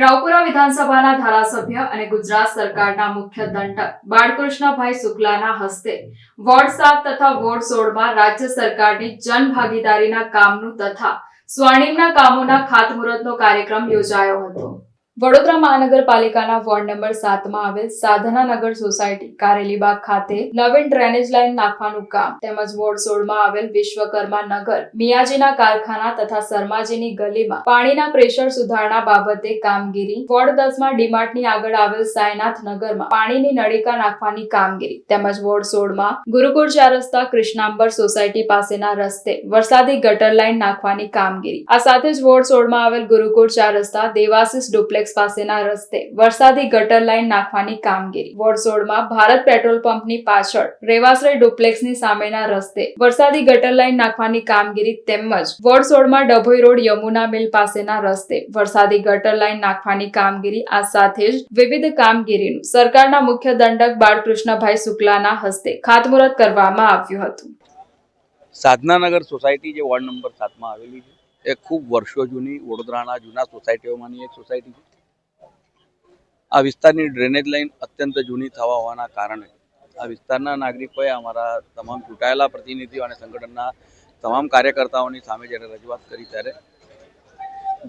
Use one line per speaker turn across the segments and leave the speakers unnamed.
રાવપુરા વિધાનસભાના ધારાસભ્ય અને ગુજરાત સરકારના મુખ્ય દંડક બાળકૃષ્ણભાઈ શુક્લાના હસ્તે વોર્ડ સાત તથા વોર્ડ સોળમાં રાજ્ય સરકારની જનભાગીદારીના કામનું તથા સ્વર્ણિમના કામોના ખાતમુહૂર્તનો કાર્યક્રમ યોજાયો હતો. વડોદરા મહાનગરપાલિકાના વોર્ડ નંબર સાતમાં આવેલ સાધનાનગર સોસાયટી કારેલીબાગ ખાતે નવીન ડ્રેનેજ લાઇન નાખવાનું કામ તેમજ વોર્ડ સોળમાં આવેલ વિશ્વકર્મા નગર, મિયાજીના કારખાના તથા શર્માજીની ગલીમાં પાણીના પ્રેશર સુધારણા બાબતે કામગીરી, વોર્ડ દસમાં ડીમાર્ટની આગળ આવેલ સાયનાથ નગરમાં પાણીની નળિકા નાખવાની કામગીરી તેમજ વોર્ડ સોળમાં ગુરુકુળ ચાર રસ્તા કૃષ્ણાંબર સોસાયટી પાસેના રસ્તે વરસાદી ગટર લાઇન નાખવાની કામગીરી. આ સાથે જ વોર્ડ સોળમાં આવેલ ગુરુકુળ ચાર રસ્તા દેવાસીસ ડુપ્લેક્સ પાસેના રસ્તે વરસાદી ગટર લાઇન નાખવાની કામગીરી. વોર્ડ ભારત પેટ્રોલ પંપની પાછળ રેવાશ્રય ડુપ્લેક્સની સામેના રસ્તે વરસાદી ગટર લાઇન નાખવાની કામગીરી તેમજ ward Dabhoi road Yamuna mill પાસેના રસ્તે વરસાદી ગટર લાઇન નાખવાની કામગીરી આ સાથે જ વિવિધ કામગીરીનું સરકારના મુખ્ય દંડક બાળકૃષ્ણભાઈ શુક્લાના હસ્તે ખાતમુહૂર્ત કરવામાં આવ્યું હતું.
સાધનાનગર સોસાયટી જે વોર્ડ નંબર સાતમાં આવેલી છે, એ ખૂબ વર્ષો જૂની, વડોદરાના જૂના સોસાયટીઓમાંની એક સોસાયટી છે. આ વિસ્તારની ડ્રેનેજ લાઇન અત્યંત જૂની થવા હોવાના કારણે આ વિસ્તારના નાગરિકોએ અમારા તમામ ચૂંટાયેલા પ્રતિનિધિઓ અને સંગઠનના તમામ કાર્યકર્તાઓની સામે જ્યારે રજૂઆત કરી ત્યારે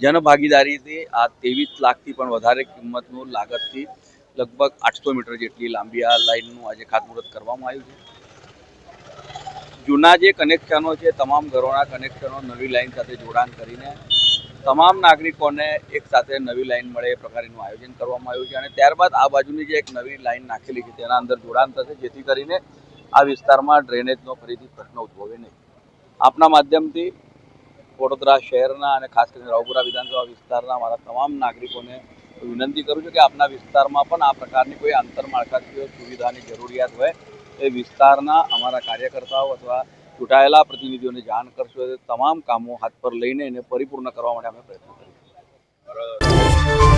જનભાગીદારીથી આ ત્રેવીસ લાખથી પણ વધારે કિંમતનું લાગતથી લગભગ આઠસો મીટર જેટલી લાંબી આ લાઇનનું આજે ખાતમુહૂર્ત કરવામાં આવ્યું છે. જૂના જે કનેક્શનો છે, તમામ ઘરોના કનેક્શનો નવી લાઈન સાથે જોડાણ કરીને તમામ નાગરિકોને એક સાથે નવી લાઈન મળે એ પ્રકારનું આયોજન કરવામાં આવ્યું છે અને ત્યારબાદ આ બાજુની જે એક નવી લાઈન નાખેલી છે તેના અંદર જોડાણ થશે, જેથી કરીને આ વિસ્તારમાં ડ્રેનેજનો ફરીથી પ્રશ્ન ઉદ્ભવે નહીં. આપના માધ્યમથી વડોદરા શહેરના અને ખાસ કરીને રાવપુરા વિધાનસભા વિસ્તારના મારા તમામ નાગરિકોને વિનંતી કરું છું કે આપના વિસ્તારમાં પણ આ પ્રકારની કોઈ આંતરમાળખાકીય સુવિધાની જરૂરિયાત હોય એ વિસ્તારના અમારા કાર્યકર્તાઓ અથવા ચૂંટાયેલા પ્રતિનિધિઓને જાણ કરશો એ તમામ કામો હાથ પર લઈને એને પરિપૂર્ણ કરવા માટે અમે પ્રયત્ન કરીશું.